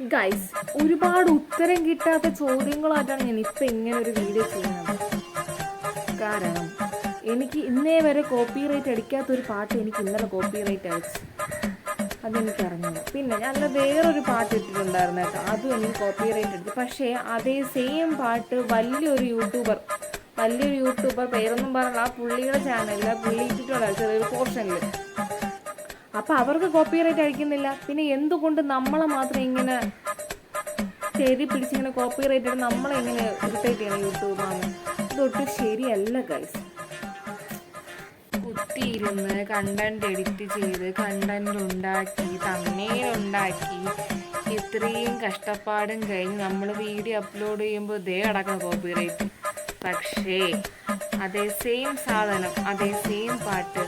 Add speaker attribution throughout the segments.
Speaker 1: Guys ഒരുപാട് ഉത്തരം കിട്ടാത്ത ചോദ്യങ്ങളായിട്ടാണ് ഞാൻ ഇപ്പം ഇങ്ങനെ ഒരു വീഡിയോ ചെയ്യുന്നത്. കാരണം എനിക്ക് ഇന്നേ വരെ കോപ്പി റൈറ്റ് അടിക്കാത്തൊരു പാട്ട് എനിക്ക് ഇന്നലെ കോപ്പി റൈറ്റ് അടിച്ചു അതെനിക്ക് അറിഞ്ഞില്ല പിന്നെ ഞാൻ വേറൊരു പാട്ട് ഇട്ടിട്ടുണ്ടായിരുന്നു കേട്ടോ. അതും എനിക്ക് കോപ്പി റൈറ്റ് എടുത്തു പക്ഷേ അതേ സെയിം പാട്ട് വലിയൊരു യൂട്യൂബർ വലിയൊരു യൂട്യൂബർ പേരൊന്നും പറഞ്ഞില്ല. ആ പുള്ളിയുടെ ചാനലിൽ പുള്ളി ഇട്ടിട്ടുണ്ടായിരുന്നു ചെറിയൊരു പോർഷനിൽ അപ്പം അവർക്ക് കോപ്പിറൈറ്റ് അടിക്കുന്നില്ല പിന്നെ എന്തുകൊണ്ട് നമ്മളെ മാത്രം ഇങ്ങനെ ശരി പിടിച്ചിങ്ങനെ കോപ്പിറൈറ്റ് നമ്മളെ ഇങ്ങനെ ഇറിറ്റേറ്റ് ചെയ്യണം യൂട്യൂബാണ് ഇതൊട്ടും ശരിയല്ല ഗൈസ് കുത്തിയിരുന്ന് കണ്ടന്റ് എഡിറ്റ് ചെയ്ത് കണ്ടന്റ് ഉണ്ടാക്കി തമ്മേൽ ഉണ്ടാക്കി ഇത്രയും കഷ്ടപ്പാടും കഴിഞ്ഞ് നമ്മൾ വീഡിയോ അപ്ലോഡ് ചെയ്യുമ്പോൾ ദേ അടക്കണം കോപ്പിറൈറ്റ് പക്ഷേ അതേ സെയിം സാധനം അതേ സെയിം പാട്ട്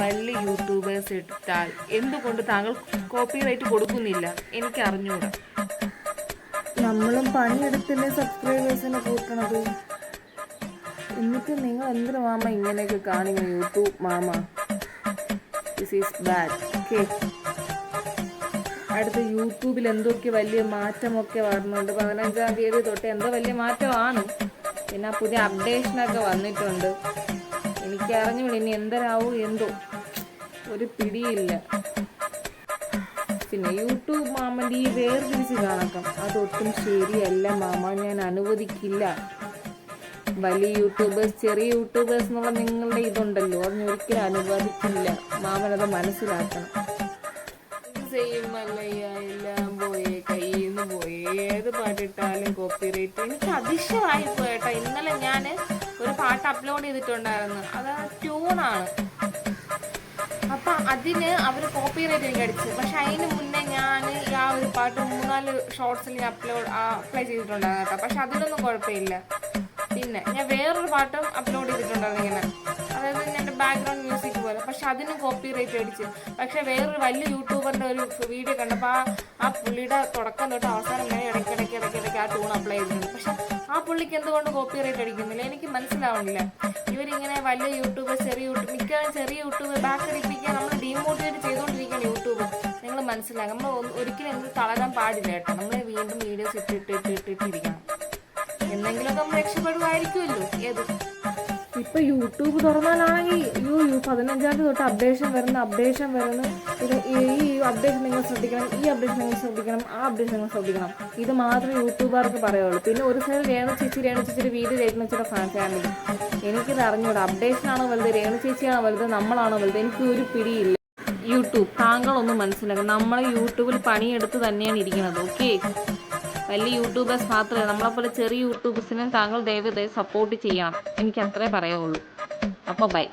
Speaker 1: വലിയ യൂട്യൂബേഴ്സ് ഇട്ടാൽ എന്തുകൊണ്ട് താങ്കൾ കോപ്പിറൈറ്റ് കൊടുക്കുന്നില്ല? എനിക്ക് അറിഞ്ഞൂടാ നമ്മളും പണിയെടുത്തില്ലേ സബ്സ്ക്രൈബേഴ്സിനെ കൂട്ടണത്? എന്നിട്ട് നിങ്ങൾ എന്തിനു മാമ ഇങ്ങനെയൊക്കെ കാണിക്കുന്നു യൂട്യൂബ് മാമ. ദിസ് ഈസ് ബാഡ് ഓക്കെ അടുത്ത യൂട്യൂബിൽ എന്തൊക്കെ വലിയ മാറ്റമൊക്കെ വരുന്നുണ്ട് പതിനഞ്ചാം തീയതി തൊട്ട് എന്തോ വലിയ മാറ്റമാണ്. പിന്നെ പുതിയ അപ്ഡേഷനൊക്കെ വന്നിട്ടുണ്ട്. എനിക്ക് അറിഞ്ഞൂടെ ഇനി എന്തരാവും എന്തോ. ഒരു പിടിയില്ല. പിന്നെ യൂട്യൂബ് മാമന്റെ ഈ വേർതിരിച്ച് കാണക്കം അതൊട്ടും ശരിയല്ല മാമ ഞാൻ അനുവദിക്കില്ല. വലിയ യൂട്യൂബേഴ്സ് ചെറിയ യൂട്യൂബേഴ്സ് എന്നുള്ള നിങ്ങളുടെ ഇതുണ്ടല്ലോ അത് ഒരിക്കലും അനുവദിക്കില്ല. അത് മനസ്സിലാക്കണം. ചെയ്യുമല്ലയ്യ എല്ലാം പോയേ കയ്യിൽ പോയി ഏത് പാട്ടിട്ടാലും കോപ്പിറൈറ്റ് എനിക്ക് അതിശയമായി പോയേട്ടാ ഇന്നലെ ഞാൻ ഒരു പാട്ട് അപ്ലോഡ് ചെയ്തിട്ടുണ്ടായിരുന്നു. അത് ട്യൂണാണ് അപ്പൊ അതിന് അവർ കോപ്പിറൈറ്റ് എനിക്ക് അടിച്ചു. പക്ഷെ അതിന് മുന്നേ ഞാൻ ആ ഒരു പാട്ട് മൂന്നാൽ ഷോർട്സിൽ ഞാൻ അപ്ലോഡ് അപ്ലൈ ചെയ്തിട്ടുണ്ടായിരുന്നു കേട്ടോ. പക്ഷെ അതിലൊന്നും കുഴപ്പമില്ല. പിന്നെ ഞാൻ വേറൊരു പാട്ടും അപ്ലോഡ് ചെയ്തിട്ടുണ്ടായിരുന്നു ഇങ്ങനെ. അതായത് എന്റെ ബാക്ക്ഗ്രൗണ്ട് മ്യൂസിക് പോലെ. പക്ഷെ അതിനും കോപ്പിറൈറ്റ് അടിച്ച്. പക്ഷെ വേറൊരു വലിയ യൂട്യൂബറിന്റെ ഒരു വീഡിയോ കണ്ടപ്പോൾ ആ ആ പുള്ളിയുടെ തുടക്കം തൊട്ട് അവസാനം വരെ ഇടയ്ക്കിടയ്ക്ക് അപ്ലൈ ചെയ്തിട്ടുണ്ട് പക്ഷെ ആ പുള്ളിക്ക് എന്തുകൊണ്ട് കോപ്പി കോപ്പിറൈറ്റ് അടിക്കുന്നില്ല? എനിക്ക് മനസ്സിലാവുന്നില്ല. ഇവരിങ്ങനെ വലിയ യൂട്യൂബർ ചെറിയ യൂട്യൂബ് മിക്കവാറും ചെറിയ യൂട്യൂബ് ബാക്ക് അടിപ്പിക്കാൻ നമ്മൾ ഡീമോട്ടിവേറ്റ് ചെയ്തുകൊണ്ടിരിക്കുകയാണ് യൂട്യൂബ് നിങ്ങൾ മനസ്സിലാക്കുക നമ്മൾ ഒരിക്കലും എന്ത് തളരാൻ പാടില്ല കേട്ടോ. നമ്മൾ വീണ്ടും വീഡിയോസ് ഇട്ടിട്ട് ഇട്ടിട്ട് ഇട്ടിരിക്കണം എന്തെങ്കിലുമൊക്കെ നമ്മൾ രക്ഷപ്പെടുമായിരിക്കുമല്ലോ ഏത്? ഇപ്പൊ യൂട്യൂബ് തുറന്നാലാണെങ്കിൽ യു യു പതിനഞ്ചാം തീയതി തൊട്ട് അപ്ഡേഷൻ വരുന്ന അപ്ഡേഷൻ വരുന്ന ഇത് ഈ അപ്ഡേഷൻ നിങ്ങൾ ശ്രദ്ധിക്കണം ഈ അപ്ഡേഷൻ നിങ്ങൾ ശ്രദ്ധിക്കണം ആ അപ്ഡേഷൻ നിങ്ങൾ ശ്രദ്ധിക്കണം. ഇത് മാത്രമേ യൂട്യൂബുകാർക്ക് പറയുള്ളൂ. പിന്നെ ഒരു സൈഡ് രേണു ചേച്ചി രേണു ചേച്ചിയുടെ വീട് രേണു ചേച്ചിയുടെ ഫാൻ ഫാമിലി എനിക്കിത് അറിഞ്ഞൂടാ. അപ്ഡേഷനാണോ വലുത് രേണു ചേച്ചിയാണോ വലുത് നമ്മളാണോ വലുത്? എനിക്ക് ഒരു പിടിയില്ല. യൂട്യൂബ്. താങ്കളൊന്നും മനസ്സിലാക്കുക നമ്മൾ യൂട്യൂബിൽ പണിയെടുത്ത് തന്നെയാണ് ഇരിക്കുന്നത്. ഓക്കെ വലിയ യൂട്യൂബേഴ്സ് മാത്രമേ നമ്മളെപ്പോലെ ചെറിയ യൂട്യൂബേഴ്സിനെ താങ്കൾ ദയവ് സപ്പോർട്ട് ചെയ്യണം. എനിക്ക് അത്രേ പറയുള്ളൂ അപ്പോൾ ബൈ!